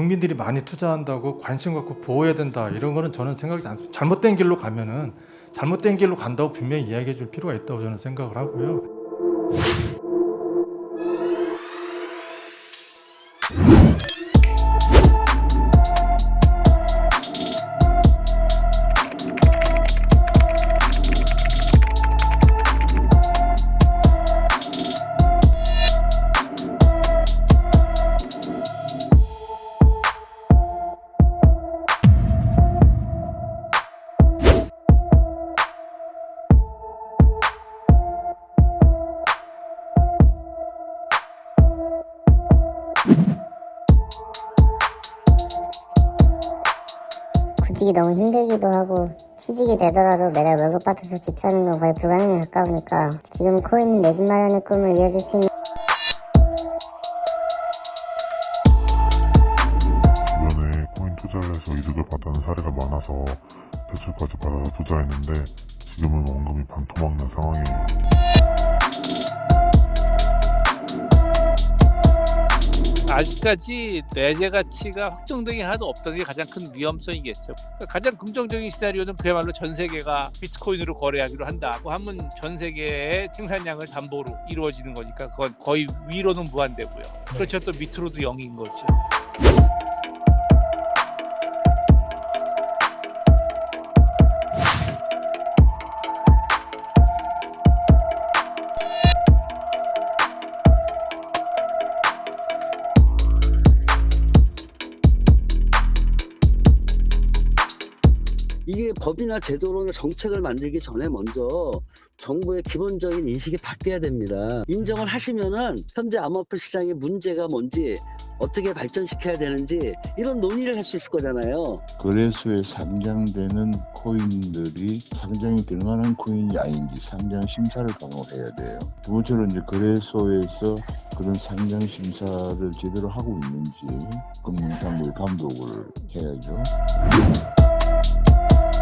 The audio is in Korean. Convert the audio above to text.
국민들이 많이 투자한다고 관심 갖고 보호해야 된다 이런 거는 저는 생각이 않습니다. 잘못된 길로 가면은 잘못된 길로 간다고 분명히 이야기해 줄 필요가 있다고 저는 생각을 하고요. 구직이 너무 힘들기도 하고 취직이 되더라도 매달 월급 받아서 집 사는 건 거의 불가능에 가까우니까 지금 코인 내집 마련의 꿈을 이어줄 수 있는 주변에 코인 투자를 해서 이득을 받는 사례가 많아서 대출까지 받아서 투자했는데 지금은 원금이 반토막난 상황이에요. 아직까지 내재 가치가 확정되게 하나도 없다는 게 가장 큰 위험성이겠죠. 그러니까 가장 긍정적인 시나리오는 그야말로 전 세계가 비트코인으로 거래하기로 한다고 하면 전 세계의 생산량을 담보로 이루어지는 거니까 그건 거의 위로는 무한대고요. 그렇죠 또 밑으로도 0인 거죠. 이게 법이나 제도로나 정책을 만들기 전에 먼저 정부의 기본적인 인식이 바뀌어야 됩니다. 인정을 하시면은 현재 암호화폐 시장의 문제가 뭔지 어떻게 발전시켜야 되는지 이런 논의를 할 수 있을 거잖아요. 거래소에 상장되는 코인들이 상장이 될 만한 코인이 아닌지 상장 심사를 강화해야 돼요. 두 번째로 이제 거래소에서 그런 상장 심사를 제대로 하고 있는지 금융당국이 감독을 해야죠. thank you